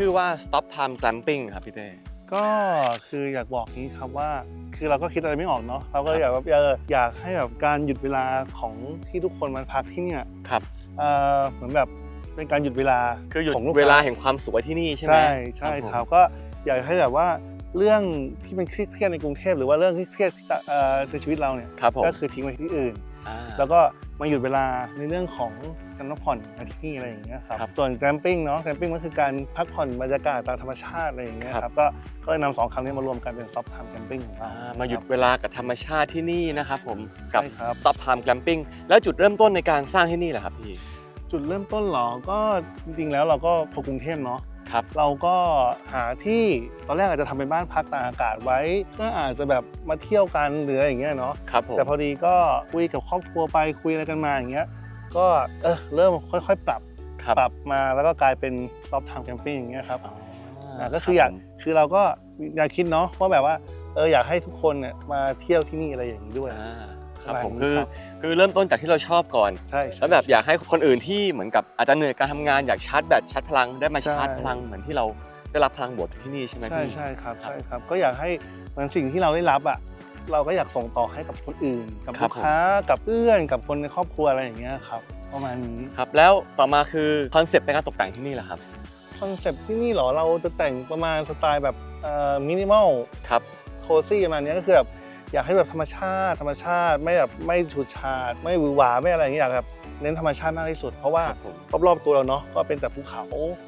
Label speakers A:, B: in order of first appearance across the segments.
A: ชื่อว่า stop time glamping ครับพี่เต้
B: ก็คืออยากบอกนี้ครับว่า คือเราก็คิดอะไรไม่ออกเนาะเราก็เลยอยากแบบเอออยากให้แบบการหยุดเวลาของที่ทุกคนมาพักที่เนี่ย
A: ครับ
B: เอ่อเหมือนแบบเป็นการหยุดเวลา
A: คือหยุด
B: ของลูก
A: เวลา
B: ค้
A: แห่งความสวยที่นี่ใช่ไหม
B: ใช่ใช่
A: ผม
B: ครับก็อยากให้แบบว่าเรื่องที่มันเครียดๆในกรุงเทพหรือว่าเรื่องที่เครียดเอ่อในชีวิตเราเนี่ย
A: ครับผม
B: ก็คือทิ้งไว้ที่อื่น
A: อ่า
B: แล้วก็ มาหยุดเวลาในเรื่องของการพักผ่อนมาที่นี่อะไรอย่างเงี้ยครับ
A: ครับ
B: ส่วนแกรมปิ้งเนาะแกรมปิ้งก็คือการพักผ่อนบรรยากาศตามธรรมชาติอะไรอย่างเงี้ย
A: ครับ
B: ครับก็ก็เลยนำสองคำนี้มารวมกันเป็นซอฟต์ไทม์แกรมปิ้งของเรา
A: อ่ามาหยุดเวลากับธรรมชาติที่นี่นะครับผมกับ
B: ใช่ครับ
A: stop time glamping แล้วจุดเริ่มต้นในการสร้างที่นี่แหละครับพี่
B: จุดเริ่มต้นเหรอ ก็จริงๆแล้วเราก็พอกรุงเทพเนาะ
A: ครับ
B: เราก็หาที่ตอนแรกอาจจะทำเป็นบ้านพักตากอากาศไว้เพื่ออาจจะแบบมาเที่ยวกันหรืออะไรอย่างเงี้ยเนาะ
A: ครับผม
B: แต่พอดีก็คุยกับครอบครัวไปคุยอะไรกันมาอย่างเงี้ยก็เออเริ่มค่อยๆ ปรับ
A: ครับ
B: ปรับมาแล้วก็กลายเป็นซอฟต์ไทม์แคมปิ้งอย่างเงี้ยครับ
A: อ๋อ
B: อ่าก็คืออยาก
A: รับผม
B: คือเราก็อยากคิดเนาะว่าแบบว่าเอออยากให้ทุกคนเนี่ยมาเที่ยวที่นี่อะไรอย่างนี้ด้วย
A: อ่า ครับ
B: ประมาณ
A: ผม
B: นี้
A: คือ
B: ครับ
A: คือเริ่มต้นจากที่เราชอบก่อน
B: ใช่ใช่
A: แล้วแบบอยากให้คนอื่นที่เหมือนกับอาจจะเหนื่อยการทำงานอยากชาร์จแบตชาร์จพลังได้มา
B: ใช่
A: ชาร์จพลังเหมือนที่เราได้รับพลังบวกจากที่นี่ใช่ไหม
B: ใช่
A: พี่
B: ใช่ครับ
A: ครับ
B: ใช่ครับก็อยากให้เหมือนสิ่งที่เราได้รับอะเราก็อยากส่งต่อให้กับคนอื่น กับ
A: ครั
B: ลู
A: บ
B: กค้ากับเพื่อนกับคนในครอบครัวอะไรอย่างเงี้ยครับประมาณนี้
A: ครับแล้วต่อมาคือคอนเซปต์ในการตกแต่งที่นี่แหละครับ
B: คอนเซปต์ที่นี่เหรอเราจะแต่งประมาณสไตล์แบบเอ่อมินิมอล
A: ครับ
B: โคซี่ประมาณเนี้ยก็คือแบบ อยากให้แบบธรรมชาติ ธรรมชาติไม่แบบไม่ฉูดฉาดไม่หวือหวาไม่อะไรอย่างเงี้ยอยากแบบเน้นธรรมชาติมากที่สุด เพราะว่า
A: ครับผม
B: รอบๆตัวเราเนาะก็เป็นแต่ภูเขา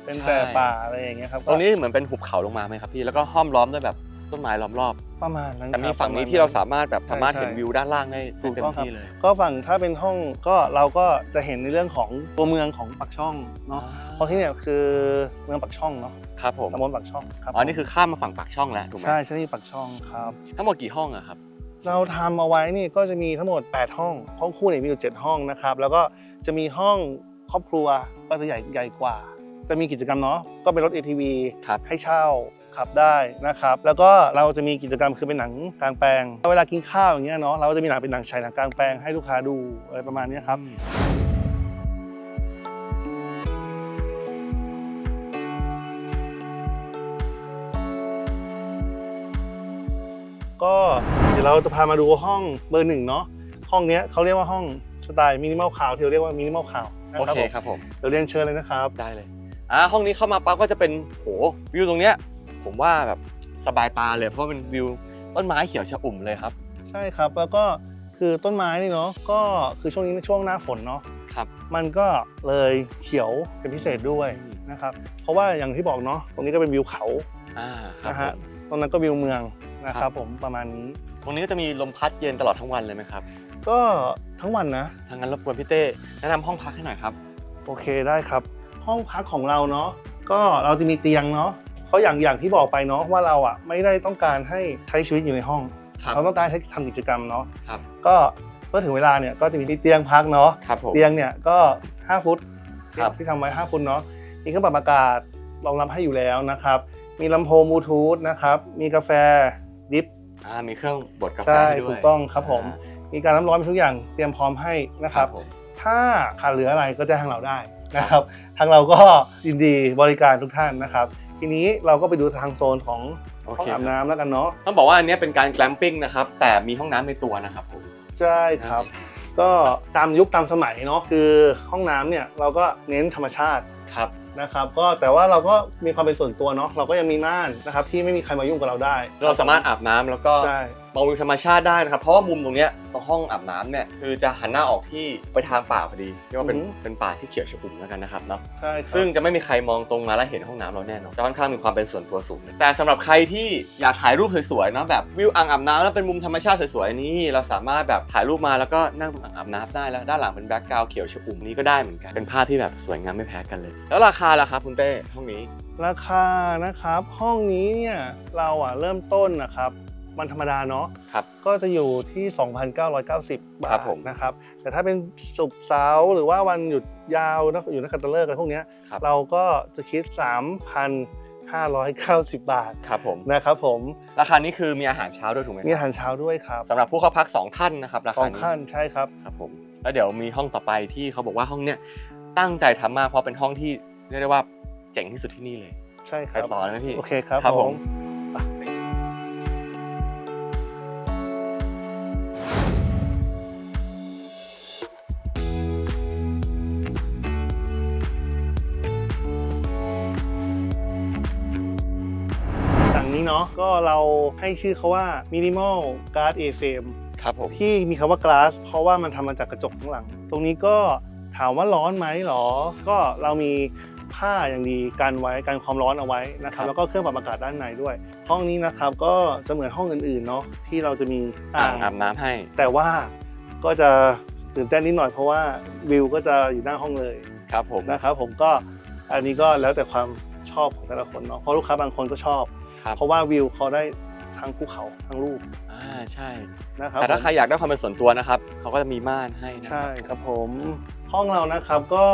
B: เป็นแต่
A: ใช่
B: ป่าอะไรอย่างเงี้ยครับ
A: ตรงนี้เหมือนเป็นหุบเขาลงมาไหมครับพี่แล้วก็ห้อมล้อมด้วยแบบต้นไม้ล้อมรอบ
B: ประมาณนั้น
A: แต่มี
B: ครับ
A: ฝั่งนี้
B: ปะณ
A: ที่เราสามารถแบบ
B: ใช่
A: สามารถ
B: ใช่
A: เห็นวิวด้านล่างได้
B: ถูก
A: เต็ม
B: ต้องครับ
A: ที่เลย
B: ก็ฝั่งถ้าเป็นห้องก็เราก็จะเห็นในเรื่องของตัวเมืองของปักช่องเนาะเพราะที่เนี่ยคือเมืองปักช่องเนาะ
A: ครับผม
B: ตำบลปักช่องครับ
A: อ๋อนี่คือข้ามมาฝั่งปากช่องแล้วถูกไหม
B: ใช่ใช่ที่ปักช่องครับ
A: ทั้งหมดกี่ห้องอะครับ
B: เราทำเอาไว้นี่ก็จะมีทั้งหมด 8 ห้อง ห้องคู่เนี่ยมีอยู่ 7 ห้องนะครับ แล้วก็จะมีห้องครอบครัวก็จะใหญ่ใหญ่กว่า จะมีกิจกรรมเนาะ ก็เป็นรถ ATV
A: ครับ
B: ให้เช่าขับได้นะครับ แล้วก็เราจะมีกิจกรรมคือเป็นหนังกลางแปลง เวลากินข้าวอย่างเงี้ยเนาะ เราก็จะมีหนังเป็นหนังฉายหนังกลางแปลงให้ลูกค้าดูอะไรประมาณเนี้ยครับ ก็เดี๋ยวเราจะพามาดูห้องเบอร์หนึ่งเนาะห้องเนี้ยเขาเรียกว่าห้องสไตล์มินิมอลคาวที่เราเรียกว่ามินิมอลคาวนะ
A: โอ
B: ครับ
A: เค
B: ผม
A: ครับผม
B: เดี๋ยวเรียนเชิญเลยนะครับ
A: ได้เลยอ่าห้องนี้เข้ามาปั๊บก็จะเป็นโหวิวตรงเนี้ยผมว่าแบบสบายตาเลยเพราะว่าเป็นวิวต้นไม้เขียวชอุ่มเลยครับ
B: ใช่ครับแล้วก็คือต้นไม้นี่เนาะก็คือช่วงนี้เป็นช่วงหน้าฝนเนาะ
A: ครับ
B: มันก็เลยเขียวเป็นพิเศษด้วย
A: อืม
B: นะครับเพราะว่าอย่างที่บอกเนาะตรงนี้ก็เป็นวิวเขา
A: อ่าครับ
B: นะ
A: ผ
B: ฮะ
A: ม
B: ตรงนั้นก็วิวเมืองนะค
A: ครั
B: รับบผมประมาณนี้
A: ตรงนี้ก็จะมีลมพัดเย็นตลอดทั้งวันเลยไหมครับ
B: ก็ทั้งวันนะ
A: ทางนั้นรบกวนพี่เต้แนะนำห้องพักให้หน่อยครับ
B: โอเคได้ครับ ห้องพักของเราเนาะก็เราจะมีเตียงเนาะเพราะอย่างอย่างที่บอกไปเนาะว่าเราอะไม่ได้ต้องการให้ใช้ชีวิตอยู่ในห้อง
A: ครับ
B: เราต้องการใช้ทำกิจกรรมเนาะ
A: ครับ
B: ก็เมื่อถึงเวลาเนี่ยก็จะมีเตียงพักเนาะ
A: ครับผม
B: เตียงเนี่ยก็ 5 ฟุต
A: ครับ
B: ที่ทำไว้ 5 ฟุตเนาะมีเครื่องปรับอากาศรองรับให้อยู่แล้วนะครับ มีลำโพงบลูทูธนะครับ มีกาแฟดิฟ
A: อ่ามีเครื่องบดกาแฟ
B: ใช่
A: ให้ด้วย
B: ถูกต้องครับผม มีการน้ำร้อนมีทุกอย่างเตรียมพร้อมให้
A: อ่า
B: นะครับ
A: ผม
B: ถ้าขาดเหลืออะไรก็แจ้งทางเราได้นะครับ ทางเราก็ยินดีบริการทุกท่านนะครับ ทีนี้เราก็ไปดูทางโซนของ
A: โอ
B: ห้อง
A: เค
B: อาบ
A: ครับ
B: น้ำแล้วกันเนาะ
A: ต้องบอกว่าอันเนี้ยเป็นการแกลมปิ้งนะครับ แต่มีห้องน้ำในตัวนะครับผม
B: ใช่ครับ ก็ตามยุคตามสมัยเนาะคือห้องน้ำเนี่ยเราก็เน้นธรรมชาติ
A: ครับ
B: นะครับก็แต่ว่าเราก็มีความเป็นส่วนตัวเนาะเราก็ยังมีม่านนะครับที่ไม่มีใครมายุ่งกับเราได้
A: เราสามารถอาบน้ำแล้วก็
B: ใช่
A: มองวิวธรรมชาติได้นะครับเพราะว่ามุมตรงเนี้ยตรงห้องอาบน้ำเนี่ยคือจะหันหน้าออกที่ไปทางป่าพอดีเรียกว่าเป็นเป็นป่าที่เขียวชอุ่มแล้วกันนะครับเนาะ
B: ใช่ครับ
A: ซึ่งจะไม่มีใครมองตรงมาแล้วเห็นห้องน้ำเราแน่นอนจะค่อนข้างมีความเป็นส่วนตัวสูง แต่สำหรับใครที่อยากถ่ายรูปสวยๆเนาะแบบวิวอ่างอาบน้ำแล้วเป็นมุมธรรมชาติสวยๆนี้เราสามารถแบบถ่ายรูปมาแล้วก็นั่งตรงอ่างอาบน้ำได้แล้วด้านหลังเป็นแบ็กกราวด์เขียวชอุ่มนี้ก็ได้เหมือนกันเป็นภาพที่แบบสวยงามไม่แพ้กันเลย แล้วราคาล่ะครับคุณเต้ห้องนี้
B: ราคานะครับห้องนี้เนี่ยเราอะเริ่มต้นนะครับ วันธรรมดาเนาะ
A: ครับ
B: ก็จะอยู่ที่ 2,990 บา
A: ครั
B: ท
A: บผม
B: นะครับ แต่ถ้าเป็นศุกร์เสาร์หรือว่าวันหยุดยาวนะอยู่นักขัตฤกษ์อะไรพวกเนี้ย
A: ครับ
B: เราก็จะคิด 3,590 บาท
A: ครับผม
B: นะครับผม
A: ราคานี้คือมีอาหารเช้าด้วยถูกไหม
B: มี
A: ค
B: อา
A: รับ
B: หารเช้าด้วยครับ
A: สำหรับผู้เข้าพักสองท่านนะครับรา
B: สอ
A: คางนี้
B: ท่านใช่ครับ
A: ครับผมแล้วเดี๋ยวมีห้องต่อไปที่เขาบอกว่าห้องเนี้ยตั้งใจทำมากเพราะเป็นห้องที่เรียกได้ว่าเจ๋งที่สุดที่นี่เลย
B: ใช่ค
A: ไป
B: รับ
A: ต่อเลยไหมพี่
B: โอเคครับ
A: ครับ
B: ผ
A: ผม
B: ม เนาะก็เราให้ชื่อเขาว่า Minimal Guard A Frame
A: ครับผม
B: ที่มีคำว่า glass เพราะว่ามันทำมาจากกระจกข้างหลัง ตรงนี้ก็ถามว่าร้อนไหมหรอ ก็เรามีผ้าอย่างดีกันไว้กันความร้อนเอาไว้นะค
A: ครับ
B: รับ แล้วก็เครื่องปรับอากาศด้านในด้วย ห้องนี้นะครับก็จะเหมือนห้องอื่นๆเนาะที่เราจะมี
A: อ่า
B: อ่างง
A: อาบน้ำให้
B: แต่ว่าก็จะตื่นเต้นนิดหน่อยเพราะว่าวิวก็จะอยู่หน้าห้องเลย
A: ครับผม
B: นะครับผมก็อันนี้ก็แล้วแต่ความชอบของแต่ละคนเนาะเพราะลูกค้าบางคนก็ชอบ
A: ครับ
B: เพราะว่าวิวเขาได้ทั้งภูเขาทั้งลูก
A: อ่าใช่
B: นะครับ
A: แต่ถ้า
B: ผม
A: ใครอยากได้ความเป็นส่วนตัวนะครับเขาก็จะมีม่านให้นะ
B: ใช่ครับผมห้องเรานะครับก็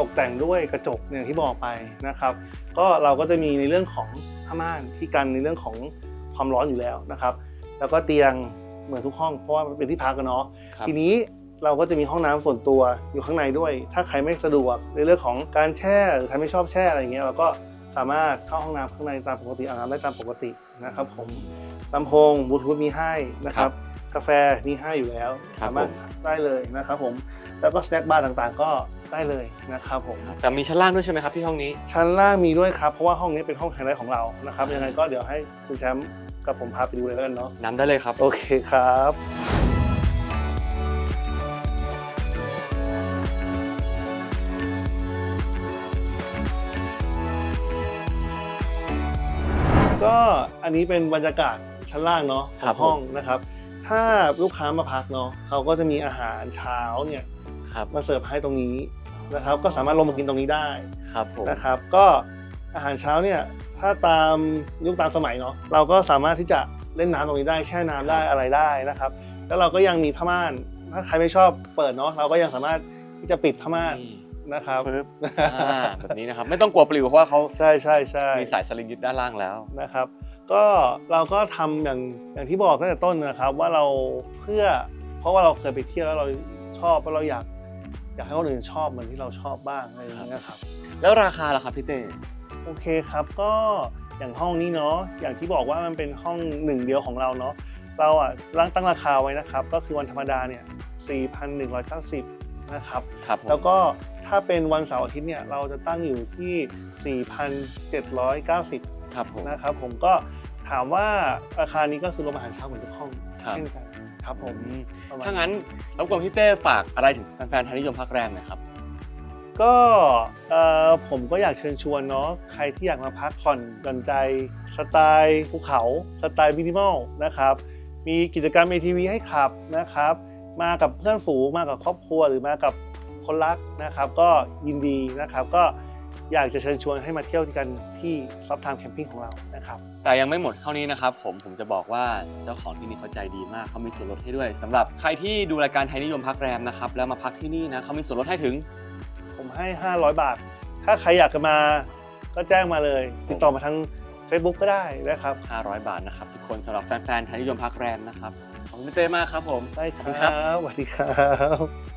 B: ตกแต่งด้วยกระจกอย่างที่บอกไปนะครับ ก็เราก็จะมีในเรื่องของผ้าม่านที่กันในเรื่องของความร้อนอยู่แล้วนะครับ แล้วก็เตียงเหมือนทุกห้องเพราะว่ามันเป็นที่พักกันเนาะ
A: ครับ
B: ทีนี้เราก็จะมีห้องน้ำส่วนตัวอยู่ข้างในด้วย ถ้าใครไม่สะดวกในเรื่องของการแช่หรือใครไม่ชอบแช่อะไรอย่างเงี้ยเราก็ สามารถเข้าห้องน้ำข้างในตามปกติอาบน้ำได้ตามปกตินะครับผมลำโพงบลูทูธมีให้นะครับ กาแฟมีให้อยู่แล้ว
A: ครับ
B: สามารถ
A: ผม
B: ได้เลยนะครับผมแล้วก็สแน็คบาร์ต่างๆ ก็ได้เลยนะครับผม
A: แต่มีชั้นล่างด้วยใช่ไหมครับที่ห้องนี้
B: ชั้นล่างมีด้วยครับ เพราะว่าห้องนี้เป็นห้องไฮไลท์ของเรานะครับยังไงก็เดี๋ยวให้คุณแชมป์กับผมพาไปดูเลยแล้วกันเนาะ
A: น้ำได้เลยครับ
B: โอเคครับ ก็อันนี้เป็นบรรยากาศชั้นล่างเนาะข
A: ครั
B: อบง
A: ผม
B: ห้องนะครับ ถ้าลูกค้ามาพักเนาะเขาก็จะมีอาหารเช้าเนี่ย
A: ครับ
B: มาเสิร์ฟให้ตรงนี้นะครับ ก็สามารถลงมากินตรงนี้ได้
A: ครับผม
B: นะครับ ก็อาหารเช้าเนี่ยถ้าตามยุคตามสมัยเนาะเราก็สามารถที่จะเล่นน้ำตรงนี้ได้แช่น้ำได้อะไรได้นะครับ แล้วเราก็ยังมีผ้าม่านถ้าใครไม่ชอบเปิดเนาะเราก็ยังสามารถที่จะปิดผ้าม่าน
A: นี่
B: นะครับ
A: ปึ๊บอ่าแบบนี้นะครับไม่ต้องกลัวปลิวเพราะว่าเขา
B: ใช่ใช่ใช่
A: มีสายสลิงยึดด้านล่างแล้ว
B: นะครับ ก็เราก็ทำอย่างอย่างที่บอกตั้งแต่ต้นนะครับ ว่าเราเพื่อ เพราะว่าเราเคยไปเที่ยวแล้วเราชอบแล้วเราอยาก อยากให้คนอื่นชอบเหมือนที่เราชอบบ้างอะไรอย่างเงี้ยครับ
A: แล้วราคาล่ะครับพี่เต้
B: โอเคครับก็อย่างห้องนี้เนาะอย่างที่บอกว่ามันเป็นห้องหนึ่งเดียวของเราเนาะเราอะตั้งราคาไว้นะครับ ก็คือวันธรรมดาเนี่ย4,190นะครับ
A: ครับผม
B: แล้วก็ ถ้าเป็นวันเสาร์อาทิตย์เนี่ยเราจะตั้งอยู่ที่ 4,790
A: ครับผม
B: นะครับผมก็ถามว่าราคานี้ก็คือรวมอาหารเช้าเหมือนทุกห้อง
A: ครับ
B: เช่นกันครับผม
A: อืม
B: ประมณ
A: ถ้างั้นรบกวนพี่เต้ฝากอะไรถึงแฟนๆไทยนิยมพักแรมหน่อยครับ
B: ก็เอ่อผมก็อยากเชิญชวนเนาะใครที่อยากมาพักผ่อนหย่อนใจสไตล์ภูเขาสไตล์มินิมอลนะครับ มีกิจกรรม ATV ให้ขับนะครับ มากับเพื่อนฝูงมากับครอบครัวหรือมากับ คนรักนะครับก็ยินดีนะครับก็อยากจะเชิญชวนให้มาเที่ยวกันที่ซับไทม์แคมปิ้งของเรานะครับ
A: แต่ยังไม่หมดเท่านี้นะครับผมผมจะบอกว่าเจ้าของที่นี่เขาใจดีมากเขามีส่วนลดให้ด้วยสำหรับใครที่ดูรายการไทยนิยมพักแรมนะครับแล้วมาพักที่นี่นะเขามีส่วนลดให้ถึง
B: ผมให้ 500 บาท ถ้าใครอยากจะมาก็แจ้งมาเลย ติดต่อมาทาง Facebook ก็ได้นะครับ
A: 500 บาทนะครับทุกคนสำหรับแฟนๆไทยนิยมพักแรมนะครับขอบคุณพี่เต้มากครับผม
B: ได้ค
A: ขอบคุณครั
B: รับบสวัสดีครับ